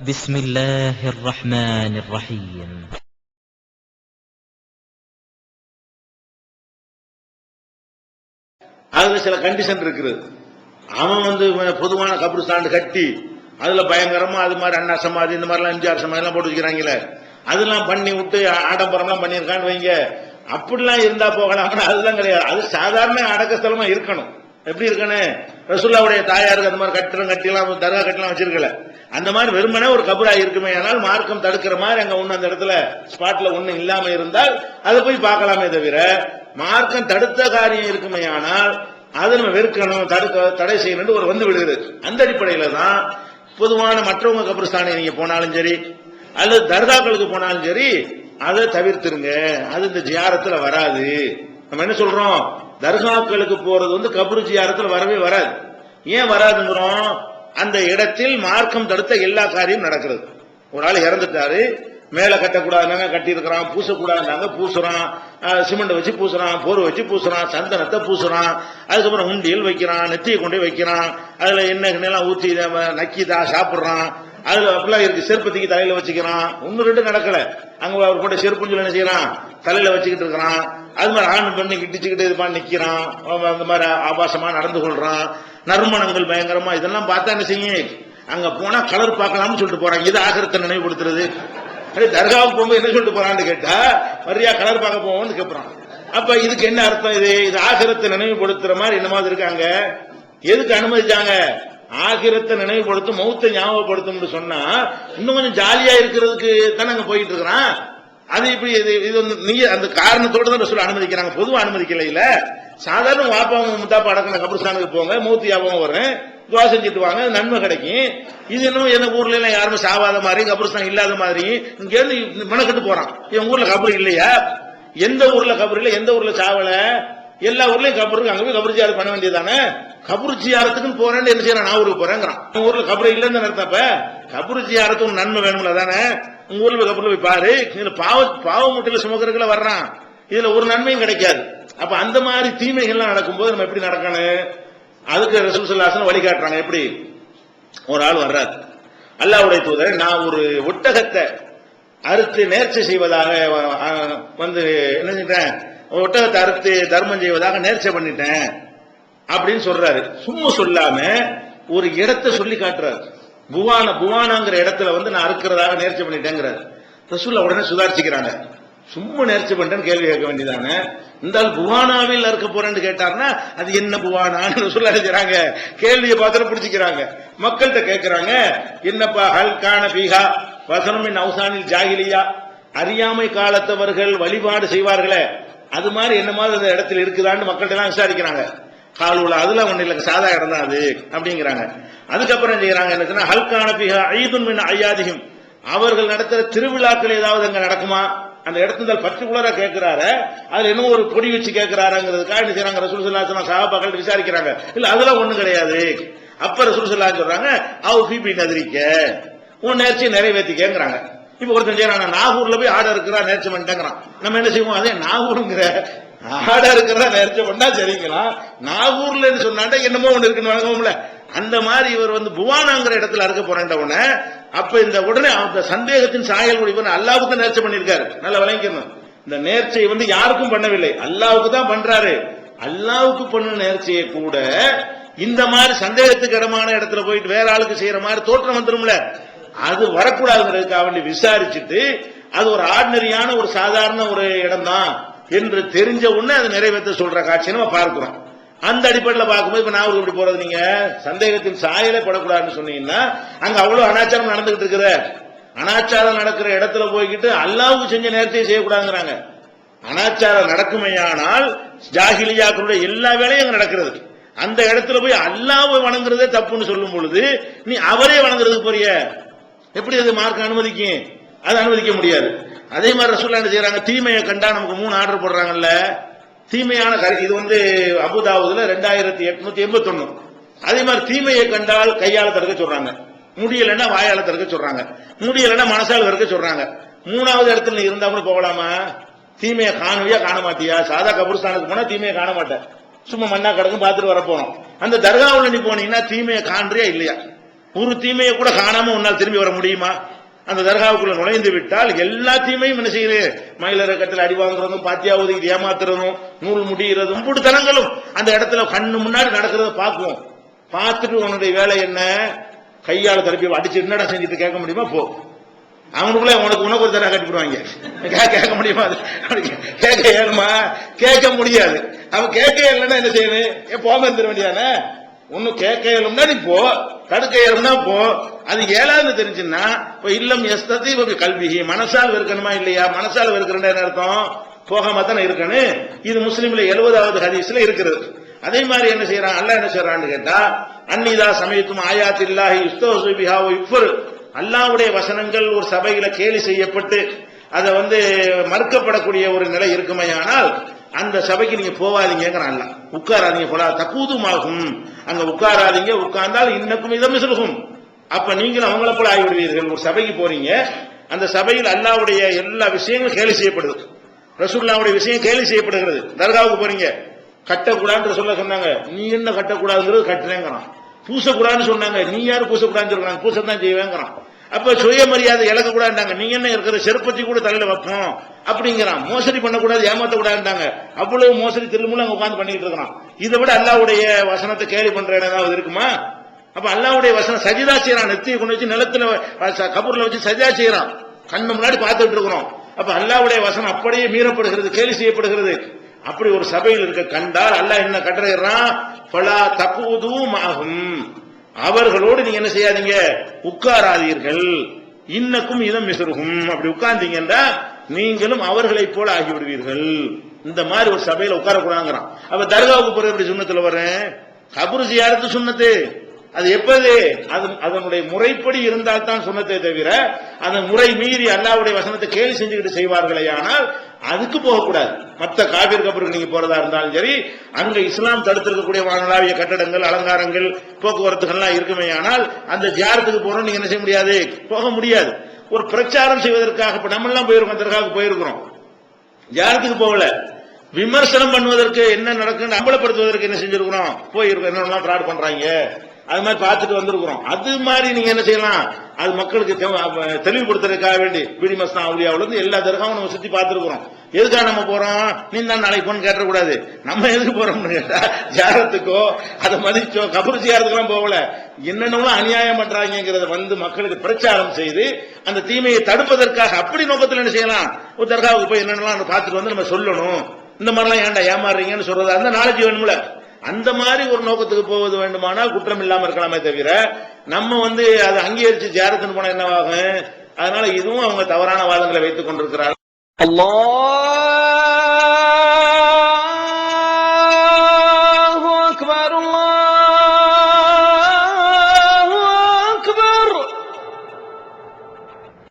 بسم الله الرحمن الرحيم அதுல சில கண்டிஷன் இருக்குது அவன் வந்து பொதுவான கபிரிஸ்தான் கட்டி அதுல பயங்கரமா அது மாதிரி அண்ணா சமாதி இந்த மாதிரிலாம் எம்ஜிஆர் சமாதி எல்லாம் போட்டு வச்சுக்கிறாங்களே அதெல்லாம் பண்ணி விட்டு ஆடம்பரம்லாம் பண்ணியிருக்கான்னு வைங்க அப்படிலாம் இருந்தா போகலாம் ஆனா அதுதான் கிடையாது அது சாதாரண அடக்கஸ்தலமா இருக்கணும் எப்படி இருக்கணும் ரசுல்லாவுடைய தாயாருக்கு அந்த மாதிரி கட்டிடம் கட்டிலாம் தர்கா கட்டிலாம் வச்சிருக்கல அந்த மாதிரி வெறுமனே ஒரு கபரா இருக்குமே ஆனால் மார்க்கம் தடுக்கிற மாதிரி அங்க ஒண்ணு அந்த இடத்துல ஸ்பாட்ல ஒண்ணு இல்லாம இருந்தால் அதை போய் பார்க்கலாமே தவிர மார்க்கம் தடுத்த காரியம் இருக்குமே ஆனால் அதை நம்ம வெறுக்கணும் தடுக்க தடை செய்யணும்னு ஒரு வந்து விடுகிறது. அந்த அடிப்படையில தான் பொதுவான மற்றவங்க கபிரஸ்தானை நீங்க போனாலும் சரி அல்லது தர்காக்களுக்கு போனாலும் சரி அதை தவிர்த்துருங்க. அது இந்த ஜியாரத்துல வராது. நம்ம என்ன சொல்றோம்? தர்காக்களுக்கு போறது வந்து கபரு ஜியாரத்துல வரவே வராது. ஏன் வராதுங்கிறோம்? அந்த இடத்தில் மார்க்கம் தடுத்த எல்லா காரியமும் நடக்கிறது. ஒரு ஆள் இறந்துட்டாரு. மேல கட்டக்கூடாதுனாங்க கட்டி இருக்கிறான் பூசக்கூடாதுனாங்க பூசுறான் சிமெண்ட் வச்சு பூசுறான் போர் வச்சு பூசுறான் சந்தனத்தை பூசுறான். அதுக்கப்புறம் உண்டியல் வைக்கிறான் நெத்தியை கொண்டு வைக்கிறான். அதுல என்ன எல்லாம் ஊத்தி நக்கிதா சாப்பிடுறான். அதுல அப்படிலாம் இருக்கு. செருப்பத்திக்கு தலையில வச்சுக்கிறான். ஒன்னு ரெண்டு நடக்கல. அங்க அவர் போட்ட செருப்புன்னு என்ன செய்யறான்? தலையில வச்சுக்கிட்டு இருக்கிறான். அது மாதிரி ஆண் பண்ணி கிட்டிச்சுக்கிட்டு இது பண்ணி நிக்கிறான். அந்த மாதிரி ஆபாசமா நடந்து கொள்றான். நறுமணங்கள் பயங்கரமா இதெல்லாம் பார்த்தா என்ன செய்யும்? அங்க போனா கலர் பார்க்கலாம்னு சொல்லிட்டு போறாங்க. இது ஆகிரத்தை நினைவுபடுத்துறது. அப்படி தர்காவுக்கு போகும்போது என்ன சொல்லிட்டு போறான்னு கேட்டா மரியா கலர் பார்க்க போவோம்னு கேட்பான் அப்ப இதுக்கு என்ன அர்த்தம் இது? இது ஆகிரத்தை நினைவுபடுத்துற மாதிரி என்ன மாதிரி இருக்காங்க? எதுக்கு அனுமதிச்சாங்க? ஆகிரத்தை நினைவுபடுத்தும் மௌத்த ஞாபகப்படுத்தும் சொன்னா இன்னும் கொஞ்சம் ஜாலியா இருக்கிறதுக்கு தானே அங்க போயிட்டு இருக்கிறான்? அது இப்படி இது இது வந்து நீங்க அந்த காரணத்தோட தான் சொல்ல அனுமதிக்கிறாங்க. பொதுவாக அனுமதிக்கல இல்ல. சாதாரண வாப்பாவும் முத்தாப்பா அடக்கின கபர்ஸ்தானுக்கு போங்க மூத்தி யாபம் வரும் துவா செஞ்சுட்டு வாங்க நன்மை கிடைக்கும். இது இன்னும் எந்த ஊர்ல எல்லாம் யாருமே சாவாத மாதிரி கபர்ஸ்தான் இல்லாத மாதிரி இங்க இருந்து மனக்கட்டு போறான். என் ஊர்ல கபரு இல்லையா? எந்த ஊர்ல கபரு இல்ல எந்த ஊர்ல சாவல? எல்லா ஊர்லயும் கபருக்கு அங்க போய் கபர் பண்ண வேண்டியதானே கபரு ஜியாரத்துக்குன்னு போறேன்னு என்ன செய்யறான்? நான் ஊருக்கு போறேங்கிறான். ஊர்ல கபரு இல்லைன்னு அர்த்தப்ப கபரு ஜியாரத்துக்கு நன்மை வேணும்ல தானே உங்க ஊர்ல கபர்ல போய் பாரு. இதுல பாவ பாவ முட்டையில சுமக்கிறதுல வர்றான். இதுல ஒரு நன்மையும் கிடைக்காது. அப்ப அந்த மாதிரி தீமைகள்லாம் நடக்கும்போது நம்ம எப்படி நடக்கணும்? அதுக்கு ரசூல் சல்லாசன் வழிகாட்டுறாங்க. எப்படி? ஒரு ஆள் வர்றாரு. அல்லாவுடைய தூதரை நான் ஒரு ஒட்டகத்தை அறுத்து நேர்ச்சி செய்வதாக வந்து என்ன செஞ்சிட்டேன்? ஒட்டகத்தை அறுத்து தர்மம் செய்வதாக நேர்ச்சை பண்ணிட்டேன். அப்படின்னு சொல்றாரு. சும்மா சொல்லாம ஒரு இடத்தை சொல்லி காட்டுறாரு. புவான புவானாங்கிற இடத்துல வந்து நான் அறுக்கிறதாக நேர்ச்சி பண்ணிட்டேங்கிறாரு. ரசூல்ல உடனே சுதாரிச்சுக்கிறாங்க. சும்மா நேர்ச்சி பண்ணிட்டேன் கேள்வி கேட்க வேண்டியதானே? இந்த புவானாவில் அறுக்க போறேன்னு கேட்டார்னா அது என்ன புவானான்னு சொல்ல அடைஞ்சாங்க கேள்வியை பார்த்துட்டு பிடிச்சிக்கிறாங்க மக்கள்கிட்ட கேட்கிறாங்க என்னப்பா ஹல்கான பீகா வசனம் அவசானில் ஜாகிலியா? அறியாமை காலத்தவர்கள் வழிபாடு செய்வார்களே. அது மாதிரி என்ன மாதிரி அந்த இடத்துல இருக்குதான்னு மக்கள்கிட்ட எல்லாம் விசாரிக்கிறாங்க. காலூல அதுல ஒண்ணு இல்லைங்க சாதா இடம் தான் அது அப்படிங்கிறாங்க. அதுக்கப்புறம் செய்யறாங்க என்ன ஹல்கான பிஹா ஐதுன் மின் ஐயாதிகம் அவர்கள் நடத்துற திருவிழாக்கள் ஏதாவது அங்க நடக்குமா? அந்த இடத்துல பர்டிகுலரா கேட்கிறாரு அதுல இன்னும் ஒரு பொடி வச்சு கேட்கிறாருங்கிறதுக்காக என்ன செய்யறாங்க ரசூல் சல்லாசனா சகாபாக்கள் விசாரிக்கிறாங்க. இல்ல அதெல்லாம் ஒண்ணும் கிடையாது. அப்ப ரசூல் சல்லா சொல்றாங்க அவ பிபி நதிரிக்க. உன் நேர்ச்சியை நிறைவேற்றிக்கங்கிறாங்க இப்ப ஒருத்தன் செய்யறான் நாகூர்ல போய் ஆடை இருக்கிறா நேர்ச்சி பண்ணிட்டேங்கிறான். நம்ம என்ன செய்வோம் அதே நாகூருங்கிற ஆடை இருக்கிறதா நேர்ச்சி பண்ணா? சரிங்களா. நாகூர்ல சொன்னாண்டா என்னமோ ஒண்ணு இருக்குன்னு வழங்குவோம்ல. அந்த மாதிரி இவர் வந்து புவானாங்கிற இடத்துல அறுக்க போறேன் உடனே அப்ப இந்த உடனே அந்த சந்தேகத்தின் சாயல் இவர் அல்லாவுக்கு நேர்ச்சி பண்ணிருக்காரு நல்லா விளங்கிக்கணும். இந்த நேர்ச்சியை வந்து யாருக்கும் பண்ணவில்லை. அல்லாவுக்கு தான் பண்றாரு. அல்லாவுக்கு பண்ண நேர்ச்சியை கூட இந்த மாதிரி சந்தேகத்துக்கு இடமான இடத்துல போயிட்டு வேற ஆளுக்கு செய்யற மாதிரி தோற்றம் வந்துரும்ல. அது வரக்கூடாதுங்கிறதுக்காக வேண்டி விசாரிச்சுட்டு அது ஒரு ஆர்டினரியான ஒரு சாதாரண ஒரு இடம் தான் என்று தெரிஞ்ச உடனே அதை நிறைவேற்ற சொல்ற காட்சியை நம்ம பார்க்கிறோம். அந்த அடிப்படையில் பார்க்கும்போது இப்ப நான் இப்படி போறது நீங்க? சந்தேகத்தின் சாயலே படக்கூடாதுன்னு சொன்னீங்கன்னா அங்க அவ்வளவு அனாச்சாரம் நடந்துகிட்டு இருக்கிற அனாச்சாரம் நடக்கிற இடத்துல போய்கிட்டு அல்லாவுக்கு செஞ்ச நேரத்தையும் செய்யக்கூடாதுங்கிறாங்க. அனாச்சாரம் நடக்குமையானால் ஜாகிலியாக்களுடைய எல்லா வேலையும் அங்க நடக்கிறது. அந்த இடத்துல போய் அல்லாவை வணங்குறதே தப்புன்னு சொல்லும் பொழுது நீ அவரே வணங்குறதுக்கு போறிய? எப்படி அது மார்க் அனுமதிக்கும்? அது அனுமதிக்க முடியாது. அதே மாதிரி ரசூல்லா என்ன செய்யறாங்க தீமையை கண்டா நமக்கு மூணு ஆர்டர் போடுறாங்கல்ல. தீமையான கரு இது வந்து அபுதாபுதுல ரெண்டாயிரத்தி எட்நூத்தி எண்பத்தி ஒண்ணு அதே மாதிரி தீமையை கண்டால் கையால தடுக்க சொல்றாங்க. முடியலன்னா வாயால தடுக்க சொல்றாங்க. முடியலன்னா மனசால தடுக்க சொல்றாங்க. மூணாவது இடத்துல நீ இருந்தா கூட போகலாமா? தீமையை காணுவியா காண மாட்டியா சாதா கபுரஸ்தானுக்கு போனா தீமையை காண மாட்டேன் சும்மா மண்ணா கிடக்கும் பார்த்துட்டு வர போனோம் அந்த தர்காவில் நீ போனீங்கன்னா தீமையை காண்றியா இல்லையா? ஒரு தீமையை கூட காணாம உன்னால் திரும்பி வர முடியுமா? அந்த தர்காவுக்குள்ள நுழைந்து விட்டால் எல்லாத்தையுமே என்ன செய்யுது மயிலரக்கத்தில் அடி வாங்குறதும் பாத்தியா ஒதுக்கி ஏமாத்துறதும் நூல் முடிகிறதும் புடுத்தனங்களும் அந்த இடத்துல கண்ணு முன்னாடி நடக்கிறத பார்க்குவோம். பார்த்துட்டு உன்னுடைய வேலை என்ன? கையால் திறப்பி அடிச்சு என்னடா செஞ்சுட்டு கேட்க முடியுமா? போ. அவனுக்குள்ள உனக்கு உனக்கு ஒரு தடவை கட்டிவிடுவாங்க கேட்க முடியுமா? கேட்க ஏழுமா கேட்க முடியாது. அவன் கேட்க இல்லைன்னா என்ன செய்யணும்? ஏன் போகாம இருந்துட வேண்டியானே ஒன்னும் கேட்க இயலும்னா நீ போ. தடுக்க இயலும்னா போ. அது ஏழாவது தெரிஞ்சுன்னா இப்ப இல்லம் எஸ்தத்தி இப்ப கல்வி மனசால் வெறுக்கணுமா இல்லையா? மனசால் வெறுக்கிறேன் அர்த்தம்? போகாம தானே இருக்கணும். இது முஸ்லீம்ல எழுபதாவது ஹதீஸ்ல இருக்கிறது அதே மாதிரி என்ன செய்யறான் அல்லாஹ் என்ன செய்யறான்னு கேட்டா அன்னிதா சமயத்தும் ஆயாத் இல்லாஹி பிஹாவோ இஃபர் அல்லாவுடைய வசனங்கள் ஒரு சபையில கேலி செய்யப்பட்டு அதை வந்து மறுக்கப்படக்கூடிய ஒரு நிலை இருக்குமையானால் அந்த சபைக்கு நீங்க போவாதீங்கிறான் அல்ல. உட்காராதீங்க போல தக்கூதுமாகும். அங்க உட்காராதீங்க உட்கார்ந்தால் இன்னக்கும் இதம் மிசலுகும். அப்ப நீங்களும் அவங்கள போல ஆகிவிடுவீர்கள். ஒரு சபைக்கு போறீங்க அந்த சபையில் அல்லாவுடைய எல்லா விஷயங்களும் கேலி செய்யப்படுது. ரசூல்லாவுடைய விஷயம் கேலி செய்யப்படுகிறது. தர்காவுக்கு போறீங்க கட்டக்கூடாதுன்னு சொல்ல சொன்னாங்க. நீ என்ன கட்டக்கூடாதுங்கிறது கட்டுறேங்கிறான். பூசக்கூடாதுன்னு சொன்னாங்க. நீ யாரு பூசக்கூடாதுன்னு சொல்றாங்க? பூசத்தான் செய்வேங்கிறான். அப்ப சுயமரியாதை இழக்கக்கூடாதுட்டாங்க நீங்க என்ன இருக்கிற செருப்பத்தி கூட தலையில வைப்போம். அப்படிங்கிறான். மோசடி பண்ணக்கூடாது ஏமாத்தக்கூடாதுட்டாங்க அவ்வளவு மோசடி திரும்பவும் அங்க உட்காந்து பண்ணிட்டு இருக்கிறான் இதை விட அல்லாவுடைய வசனத்தை கேலி பண்ற இடம் ஏதாவது இருக்குமா? அப்ப அல்லாவுடைய வசனம் சஜிதா செய்யறான். நெத்தியை கொண்டு வச்சு நிலத்துல கபூர்ல வச்சு சஜிதா செய்யறான். கண்ணு முன்னாடி பார்த்துட்டு இருக்கிறோம். அப்ப அல்லாவுடைய வசனம் அப்படியே மீறப்படுகிறது கேலி செய்யப்படுகிறது. அப்படி ஒரு சபையில் இருக்க கண்டால் அல்லாஹ் என்ன கட்டுறான் பலா தப்புவதும் ஆகும் அவர்களோடு நீங்க என்ன செய்யாதீங்க? உட்காராதீர்கள். இன்னக்கும் இதம் மிசருகும் அப்படி உட்கார்ந்தீங்கன்னா நீங்களும் அவர்களைப் போல ஆகிவிடுவீர்கள். இந்த மாதிரி ஒரு சபையில உட்காரக்கூடாங்கிறான் அப்ப தர்காவுக்கு போற எப்படி சுண்ணத்துல வரேன் கபுரு ஜியாரத்து சுண்ணத்து. அது எப்பது? அது அதனுடைய முறைப்படி இருந்தால் தான் சுண்ணத்தை தவிர அந்த முறை மீறி அல்லாவுடைய வசனத்தை கேலி செஞ்சுக்கிட்டு செய்வார்களே ஆனால் அதுக்கு போகக்கூடாது. மற்ற காபீர் கபருக்கு நீங்க போறதா இருந்தாலும் சரி அங்க இஸ்லாம் தடுத்திருக்கக்கூடிய வானளாவிய கட்டடங்கள் அலங்காரங்கள் போக்குவரத்துகள்லாம் இருக்குமே ஆனால் அந்த ஜியாரத்துக்கு போறோம் நீங்க என்ன செய்ய முடியாது? போக முடியாது. ஒரு பிரச்சாரம் செய்வதற்காக இப்ப நம்ம எல்லாம் போயிருக்கோம் அதற்காக போயிருக்கிறோம். ஜாரத்துக்கு போகல. விமர்சனம் பண்ணுவதற்கு என்ன நடக்குன்னு அம்பலப்படுத்துவதற்கு என்ன செஞ்சிருக்கிறோம்? போயிருக்கோம். என்னெல்லாம் ஃப்ராட் பண்றாங்க? அது மாதிரி பார்த்துட்டு வந்திருக்கிறோம். அது மாதிரி நீங்க என்ன செய்யலாம்? அது மக்களுக்கு தெளிவுபடுத்துறதுக்காக வேண்டி பிடி மஸ்தான் அவுலியாவுல இருந்து எல்லா தர்காவும் நம்ம சுத்தி பார்த்திருக்கிறோம். எதுக்காக நம்ம போறோம்? நீ தான் நாளைக்கு போன்னு கேட்டக்கூடாது நம்ம எதுக்கு போறோம்னு கேட்டா ஜாரத்துக்கோ அதை மதிச்சோ கபர் ஜியாரத்துக்கெல்லாம் போகல. என்னென்னலாம் அநியாயம் பண்றாங்கிறத வந்து மக்களுக்கு பிரச்சாரம் செய்து அந்த தீமையை தடுப்பதற்காக அப்படி நோக்கத்தில் என்ன செய்யலாம்? ஒரு தர்காவுக்கு போய் என்னென்னலாம் பார்த்துட்டு வந்து நம்ம சொல்லணும். இந்த மாதிரிலாம் ஏன்டா ஏமாறுறீங்கன்னு சொல்றது. அந்த நாலேஜ் வேணும்ல. அந்த மாதிரி ஒரு நோக்கத்துக்கு போவது வேண்டுமானால் குற்றம் இல்லாமல் இருக்கலாமே தவிர நம்ம வந்து அதை அங்கீகரிச்சு ஜேரத்துன்னு போனா என்னவாகும்? அதனால இதுவும் அவங்க தவறான வாதங்களை வைத்துக் கொண்டிருக்கிறார்கள்.